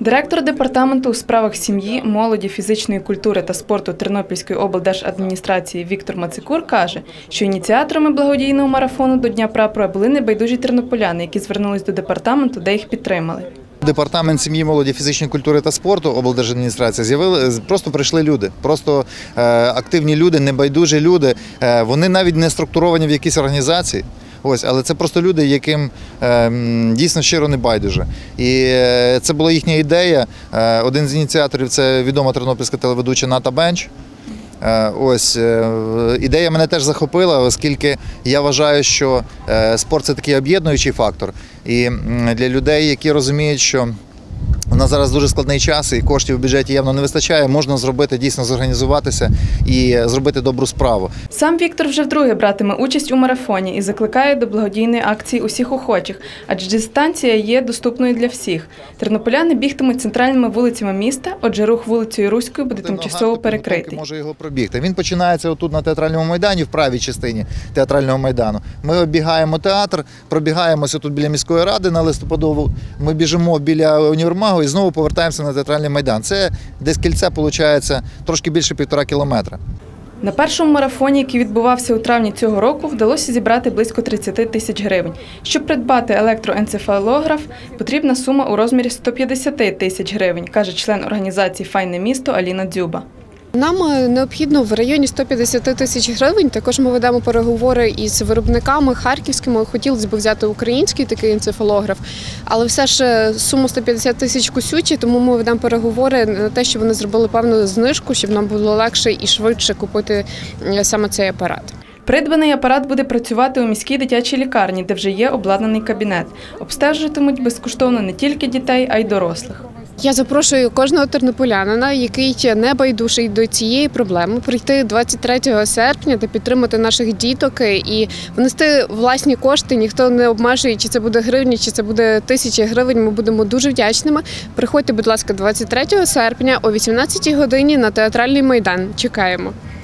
Директор департаменту у справах сім'ї, молоді, фізичної культури та спорту Тернопільської облдержадміністрації Віктор Мацикур каже, що ініціаторами благодійного марафону до Дня прапора були небайдужі тернополяни, які звернулись до департаменту, де їх підтримали. Департамент сім'ї, молоді, фізичної культури та спорту облдержадміністрації з'явили просто прийшли люди, просто е, активні люди, небайдужі люди. Е, вони навіть не структуровані в якісь організації. Ось, але це просто люди, яким е, дійсно щиро не байдуже. І е, це була їхня ідея. Е, один з ініціаторів це відома тернопільська телеведуча Ната Бенч. Е, Ось ідея мене теж захопила, оскільки я вважаю, що спорт це такий об'єднуючий фактор. І для людей, які розуміють, що у нас зараз дуже складний час і коштів в бюджеті явно не вистачає, можна зробити дійсно зорганізуватися і зробити добру справу. Сам Віктор вже вдруге братиме участь у марафоні і закликає до благодійної акції усіх охочих, адже дистанція є доступною для всіх. Тернополяни бігтимуть центральними вулицями міста, отже, рух вулицею Руською буде тимчасово перекритий. Може його пробігти. Він починається отут на театральному майдані, в правій частині театрального майдану. Ми обігаємо театр, пробігаємося тут біля міської ради на листопадову. Ми біжимо біля універмагу і знову повертаємося на театральний майдан. Це десь кільце виходить трошки більше півтора кілометра. На першому марафоні, який відбувався у травні цього року, вдалося зібрати близько 30 тисяч гривень. Щоб придбати електроенцефалограф, потрібна сума у розмірі 150 тисяч гривень, каже член організації Файне місто Аліна Дзюба. Нам е, необхідно в районі 150 тисяч гривень. Також ми ведемо переговори із виробниками харківськими. Хотілося б взяти український такий енцефалограф, але все ж е, суму 150 тисяч кусючі, тому ми ведемо переговори на те, щоб вони зробили певну знижку, щоб нам було легше і швидше купити е, саме цей апарат. Придбаний апарат буде працювати у міській дитячій лікарні, де вже є обладнаний кабінет. Обстежуватимуть безкоштовно не тільки дітей, а й дорослих. Я запрошую кожного тернополянина, який не байдужий до цієї проблеми, прийти 23 серпня та підтримати наших діток і внести власні кошти. Ніхто не обмежує, чи це буде гривні, чи це буде тисячі гривень. Ми будемо дуже вдячними. Приходьте, будь ласка, 23 серпня о 18 годині на театральний майдан. Чекаємо.